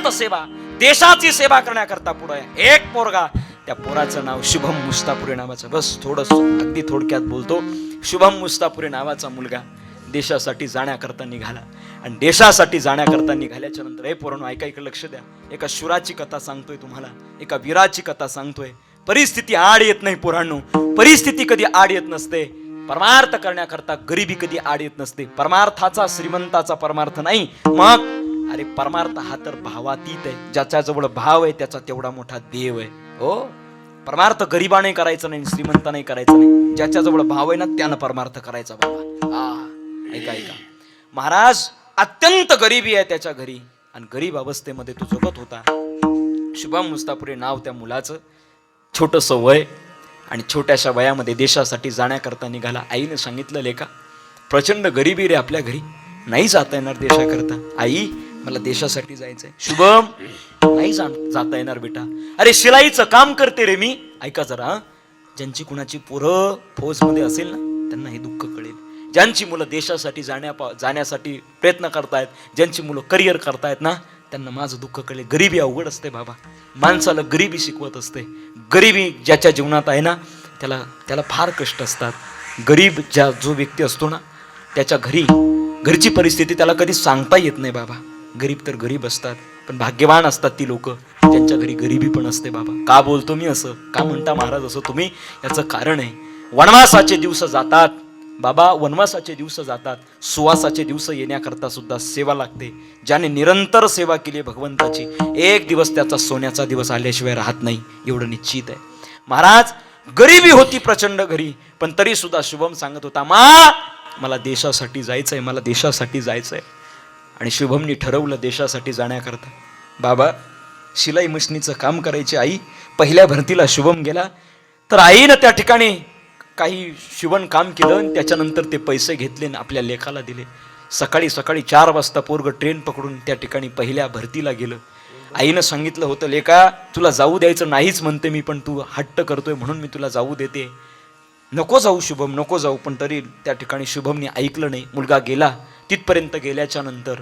निस्वार्थ सेवा देशाची सेवा करण्याकरता पुढे एक पोरगा त्या पोराचं नाव शुभम मुस्तापुरे नावाचं बस थोडस अगदी थोडक्यात बोलतो. शुभम मुस्तापुरे नावाचा मुलगा देशासाठी जाण्याकरता निघाला. आणि देशासाठी जाण्याकरता निघाल्याच्या नंतर हे पोरांनो ऐका इकडे लक्ष द्या. एका शुराची कथा सांगतोय तुम्हाला. एका वीराची कथा सांगतोय. परिस्थिती आड येत नाही पोरांनो. परिस्थिती कधी आड येत नसते. परमार्थ करण्याकरता गरिबी कधी आड येत नसते. परमार्थाचा श्रीमंताचा परमार्थ नाही. मग अरे परमार्थ हा तर भावातीत आहे. ज्याच्या जवळ भाव आहे त्याचा तेवढा मोठा देव आहे. हो? परमार्थ गरिबाने करायचा नाही श्रीमंताने करायचा नाही. ज्याच्या जवळ भाव आहे ना त्यानं परमार्थ करायचा बाबा. ऐका ऐका. महाराज अत्यंत गरिबी आहे त्याच्या घरी. आणि गरीब अवस्थेमध्ये तो जगत होता. शुभम मुस्तापुरे नाव त्या मुलाचं. छोटस वय. आणि छोट्याशा वयामध्ये देशासाठी जाण्याकरता निघाला. आईने सांगितलं लेका प्रचंड गरिबी रे आपल्या घरी. नाही जाता येणार देशाकरता. आई मला देशासाठी जायचंय. शुभम. नाही जाता येणार बेटा. अरे शिलाईचं काम करते रे मी. ऐका जरा. ज्यांची कुणाची पोरं फौजमध्ये असेल ना त्यांना हे दुःख कळेल. ज्यांची मुलं देशासाठी जाण्या जाण्यासाठी प्रयत्न करतायत ज्यांची मुलं करिअर करतायत ना त्यांना माझं दुःख कळेल. गरिबी अवघड असते बाबा. माणसाला गरिबी शिकवत असते. गरिबी ज्याच्या जीवनात आहे ना त्याला त्याला फार कष्ट असतात. गरीब ज्या जो व्यक्ती असतो ना त्याच्या घरी घरची परिस्थिती त्याला कधी सांगता येत नाही बाबा. गरीब तर गरीब असतात पण भाग्यवान असतात ती लोक. त्यांच्या घरी गरिबी पण असते बाबा. का बोलतो मी असं? का म्हणता महाराज असं तुम्ही? याचं कारण आहे. वनवासाचे दिवस जातात. बाबा वनवासाचे दिवस जातात. सुवासाचे दिवस येण्याकरता सुद्धा सेवा लागते. ज्याने निरंतर सेवा केली भगवंताची. एक दिवस त्याचा सोन्याचा दिवस आल्याशिवाय राहत नाही. एवढं निश्चित आहे. महाराज गरिबी होती प्रचंड घरी पण तरी सुद्धा शुभम सांगत होता मा मला देशासाठी जायचंय मला देशासाठी जायचंय. आणि शुभमनी ठरवलं देशासाठी जाण्याकरता. बाबा शिलाई मशनीचं काम करायची आई पहिल्या भरतीला शुभम गेला तर आईनं त्या ठिकाणी काही शिवण काम केलं आणि त्याच्यानंतर ते पैसे घेतले आणि आपल्या लेखाला दिले. सकाळी सकाळी चार वाजता पोरग ट्रेन पकडून त्या ठिकाणी पहिल्या भरतीला गेलं. आईनं सांगितलं होतं लेका तुला जाऊ द्यायचं नाहीच म्हणते मी पण तू हट्ट करतोय म्हणून मी तुला जाऊ देते. नको जाऊ शुभम नको जाऊ पण तरी त्या ठिकाणी शुभमने ऐकलं नाही. मुलगा गेला तिथपर्यंत गेल्याच्यानंतर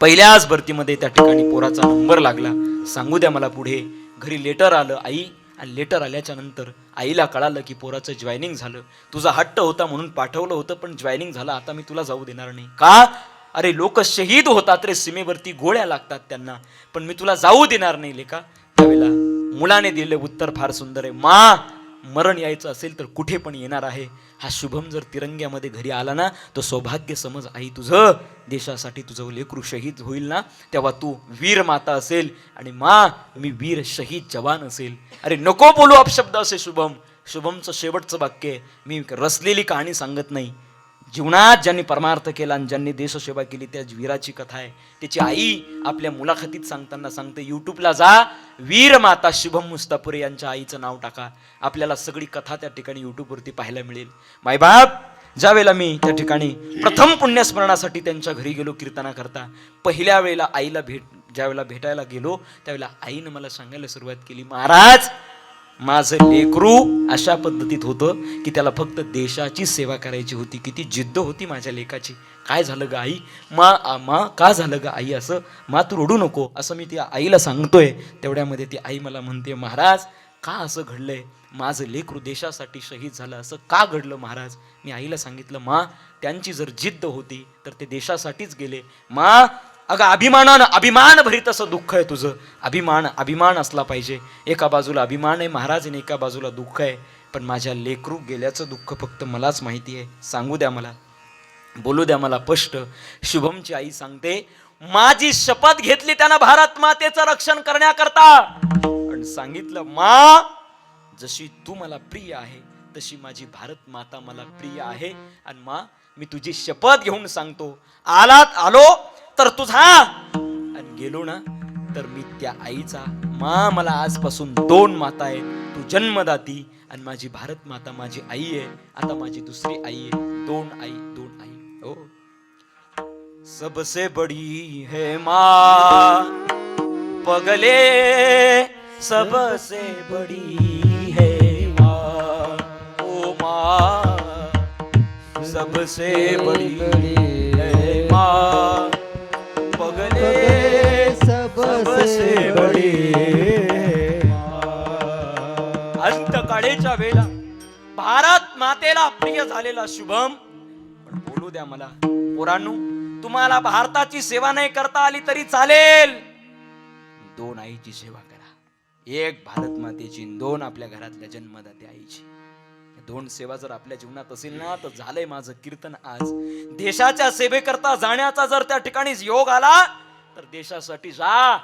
पहिल्याच भरतीमध्ये त्या ठिकाणी पोराचा नंबर लागला. सांगू द्या मला पुढे. घरी लेटर आलं आई आणि लेटर आल्याच्यानंतर आईला कळालं की पोराचं जॉईनिंग झालं. तुझा हट्ट होता म्हणून पाठवलं होतं पण जॉईनिंग झालं आता मी तुला जाऊ देणार नाही. का? अरे लोक शहीद होतात रे सीमेवरती गोळ्या लागतात त्यांना. पण मी तुला जाऊ देणार नाही लेका. त्यावेळेला मुलाने दिले उत्तर फार सुंदर आहे. मा मरण यायचं असेल तर कुठे पण येणार आहे. हा शुभम जर तिरंग्यामध्ये घरी आला ना तर सौभाग्य समज आई तुझं. देशासाठी तुझं लेकरू शहीद होईल ना तेव्हा तू वीर माता असेल आणि मा मी वीर शहीद जवान असेल. अरे नको बोलू अपशब्द असे शुभम. शुभमचं शेवटचं वाक्य आहे. मी रचलेली कहाणी सांगत नाही. जीवनात ज्यांनी परमार्थ केला आणि ज्यांनी देशसेवा केली त्या वीराची कथा आहे. त्याची आई आपल्या मुलाखतीत सांगताना सांगते युट्यूबला जा वीर माता शुभम मुस्तापुरे यांच्या आईचं नाव टाका. आपल्याला सगळी कथा त्या ठिकाणी युट्यूबवरती पाहायला मिळेल. मायबाप ज्या वेळेला मी त्या ठिकाणी प्रथम पुण्यस्मरणासाठी त्यांच्या घरी गेलो कीर्तना करता पहिल्या वेळेला आईला भेट ज्या वेळेला भेटायला गेलो त्यावेळेला आईनं मला सांगायला सुरुवात केली महाराज माझं लेकरू अशा पद्धतीत होतं की त्याला फक्त देशाची सेवा करायची होती. किती जिद्द होती माझ्या लेकाची. काय झालं ग आई? मा मा का झालं ग आई असं? मा तू रडू नको. असं मी त्या आईला सांगतोय. तेवढ्यामध्ये ती आई मला म्हणते महाराज का असं घडलंय? माझं लेकरू देशासाठी शहीद झालं असं का घडलं महाराज? मी आईला सांगितलं मा त्यांची जर जिद्द होती तर ते देशासाठीच गेले. मा अगं अभिमानानं अभिमान भरीत असं दुःख आहे तुझं. अभिमान अभिमान असला पाहिजे. एका बाजूला अभिमान आहे महाराज आणि एका बाजूला दुःख आहे. पण माझ्या लेकरू गेल्याचं दुःख फक्त मलाच माहिती आहे. सांगू द्या मला. बोलू द्या मला स्पष्ट. शुभमची आई सांगते माझी शपथ घेतली त्यानं भारत मातेचं रक्षण करण्याकरता. पण सांगितलं मा जशी तू मला प्रिय आहे तशी माझी भारत माता मला प्रिय आहे. आणि मा मी तुझी शपथ घेऊन सांगतो. आलात आलो तर तुझा आणि गेलो ना तर मी त्या आईचा मा मला आजपासून दोन माता आहेत. तू जन्मदाती आणि माझी भारत माता माझी आई आहे. आता माझी दुसरी आई आहे. दोन आई दोन आई. हो. सबसे बड़ी है माँ. पगले सबसे बड़ी है माँ. ओ माँ. सबसे बड़ी है माँ. मातेला प्रिय झालेला शुभम. पण बोलू द्या मला पोरांनो तुम्हाला भारताची सेवा नाही करता आली तरी चालेल. दोन आईची सेवा करा. एक भारत मातेची दोन आपल्या घरातल्या जन्मदात्या आईची. दोन सेवा जर आपल्या जीवनात असेल ना तर झालंय माझं कीर्तन आज. देशाच्या सेवेकरता जाण्याचा जर त्या ठिकाणी योग आला तर देशासाठी जा.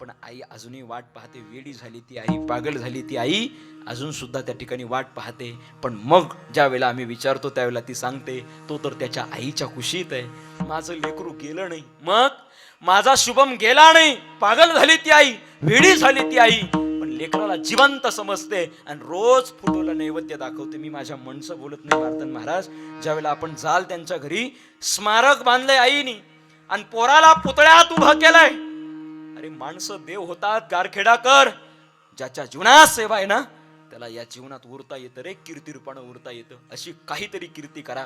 पण आई अजूनही वाट पाहते. वेडी झाली ती आई पागल झाली ती आई अजून सुद्धा त्या ठिकाणी वाट पाहते. पण मग ज्या वेळेला आम्ही विचारतो त्यावेळेला ती सांगते तो तर त्याच्या आईच्या खुशीत आहे. माझं लेकरू गेलं नाही. मग? माझा शुभम गेला नाही. पागल झाली ती आई वेडी झाली ती आई. पण लेकराला जिवंत समजते आणि रोज फोटोला नैवेद्य दाखवते. मी माझ्या मनसं बोलत नाही मारतन महाराज. ज्यावेळेला आपण जाल त्यांच्या घरी स्मारक बांधलंय आईनी. आणि पोराला पुतळ्यात उभं केलंय. आणि माणसं देव होतात गारखेडाकर. ज्याच्या जीवनात सेवा आहे ना त्याला या जीवनात उरता येतं रे कीर्तिरूपानं उरता येतं. अशी काहीतरी कीर्ती करा.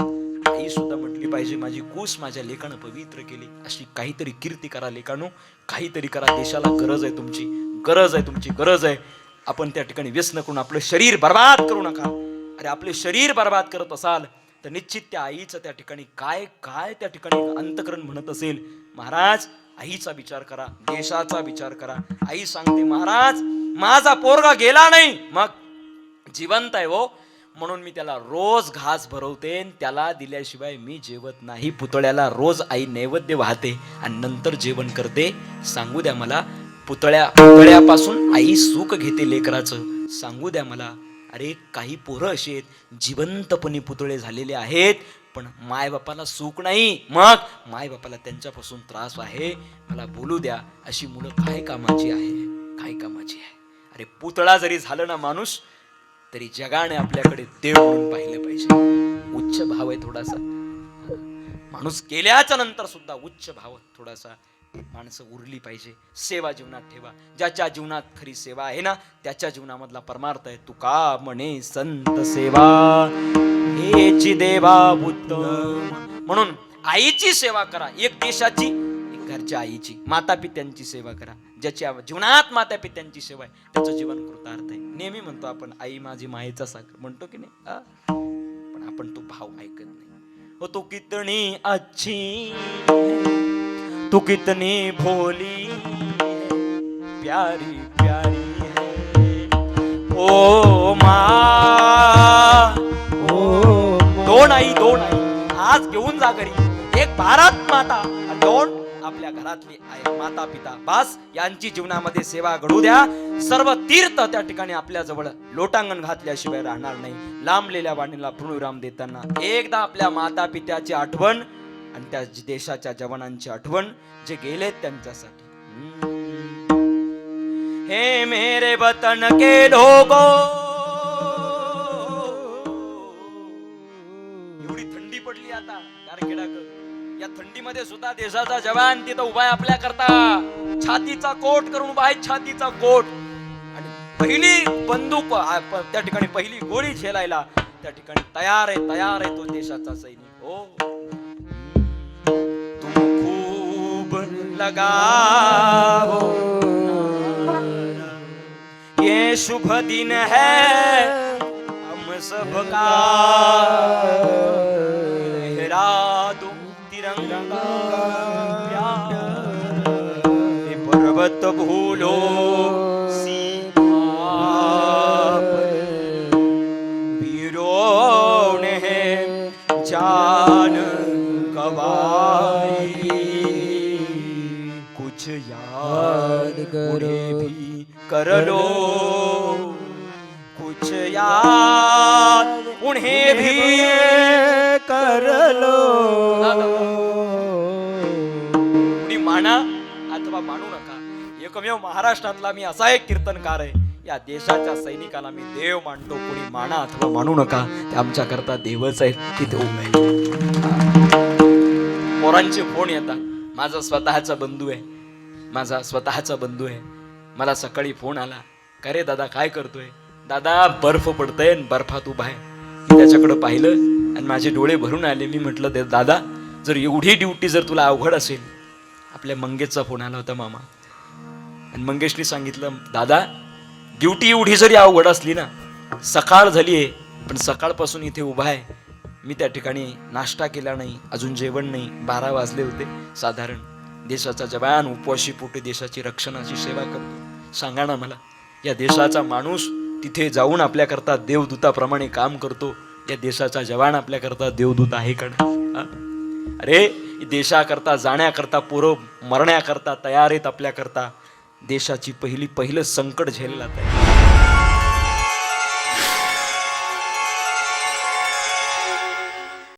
आई सुद्धा म्हटली पाहिजे माझी कूस माझ्या लेखानं पवित्र केली. अशी काहीतरी कीर्ती करा लेखानो काहीतरी करा देशाला गरज आहे तुमची. गरज आहे तुमची गरज आहे. आपण त्या ठिकाणी व्यसन करून आपलं शरीर बर्बाद करू नका. अरे आपले शरीर बर्बाद करत असाल तर निश्चित त्या आईचं त्या ठिकाणी काय काय त्या ठिकाणी अंतकरण म्हणत असेल. महाराज आईचा विचार करा देशाचा विचार करा. आई सांगते महाराज माझा पोरगा गेला नाही. मग जिवंत आहे हो. म्हणून मी त्याला रोज घास भरवते त्याला दिल्याशिवाय मी जेवत नाही. पुतळ्याला रोज आई नैवेद्य वाहते आणि नंतर जेवण करते. सांगू द्या मला पुतळ्या पुतळ्यापासून आई सुख घेते लेकराचं. सांगू द्या मला अरे काही पोरं अशी आहेत जिवंतपणे पुतळे झालेले आहेत पण मायबापाला सुख नाही. मग मायबापाला त्यांच्यापासून त्रास आहे. मला बोलू द्या अशी मुलं काय कामाची आहे? काय कामाची आहे? अरे पुतळा जरी झालं ना माणूस तरी जगाने आपल्याकडे देव म्हणून पाहिलं पाहिजे. उच्च भाव आहे थोडासा. माणूस गेल्याच्यानंतर सुद्धा उच्च भाव थोडासा माणसं उरली पाहिजे. सेवा जीवनात ठेवा. ज्याच्या जीवनात खरी सेवा आहे ना त्याच्या जीवनामधला परमार्थ आहे. तू का म्हणे संत सेवा. हेची देवा उत्तम म्हणून आईची सेवा करा. एक देशाची एक घरच्या आईची. माता पित्यांची सेवा करा. ज्याच्या जीवनात माता पित्यांची सेवा आहे त्याचं जीवन कृतार्थ आहे. नेहमी म्हणतो आपण आई माझी मायेचा साखर. म्हणतो की नाही? पण आपण तो भाव ऐकत नाही. हो तो कितनी अच्छी तू कितनी भोली प्यारी प्यारी है। ओ माँ दोन आई दोन आई आज घेऊन जा घरी. एक भारत माता दोन आपल्या घरातली आई माता पिता बास यांची जीवनामध्ये सेवा घडू द्या. सर्व तीर्थ त्या ठिकाणी आपल्या जवळ लोटांगण घातल्याशिवाय राहणार नाही. लांबलेल्या वाणीला पूर्णविराम देताना एकदा आपल्या माता पित्याची आठवण आणि त्या देशाच्या जवानांची आठवण जे गेलेत त्यांच्यासाठी. हे मेरे वतन के लोगो. एवढी थंडी पडली आता या थंडीमध्ये सुद्धा देशाचा जवान तिथं उभा आहे आपल्या करता. छातीचा कोट करून उभा आहे छातीचा कोट. आणि पहिली बंदूक त्या ठिकाणी पहिली गोळी झेलायला त्या ठिकाणी तयार आहे तयार आहे तो देशाचा सैनिक. हो. लगाओ। ये शुभ दिन है हम सबका। लहरा दो तिरंगा पर्वत भूलो। चलो कुछ याद उन्हें भी कर लो। कुणी माना अथवा मानू नका एकमेव महाराष्ट्रातला मी असा एक कीर्तनकार आहे या देशाच्या सैनिकाला मी देव मानतो कुणी माना अथवा मानू नका ते आमच्याकरता देवच आहे की देव आहे पोरांचे फोन येतात माझा स्वतःचा बंधू आहे माझा स्वतःचा बंधू आहे. मला सकाळी फोन आला. का रे दादा काय करतोय? दादा बर्फ पडतंय आणि बर्फात उभा आहे. मी त्याच्याकडे पाहिलं आणि माझे डोळे भरून आले. मी म्हटलं "दे- दादा जर एवढी ड्युटी जर तुला अवघड असेल. आपल्या मंगेशचा फोन आला होता मामा. आणि मंगेशने सांगितलं दादा ड्युटी एवढी जरी अवघड असली ना सकाळ झाली आहे पण सकाळपासून इथे उभा आहे. मी त्या ठिकाणी नाश्ता केला नाही अजून जेवण नाही. बारा वाजले होते साधारण. देशाचा जवान उपवाशी पोटी देशाची रक्षणाची सेवा करतो सांगा ना मला या देशाचा माणूस तिथे जाऊन आपल्याकरता देवदूताप्रमाणे काम करतो या देशाचा जवान आपल्याकरता देवदूत आहे का अरे देशाकरता जाण्याकरता पोरं मरण्याकरता तयार आहेत आपल्याकरता देशाची पहिली पहिलं संकट झेलला तयार.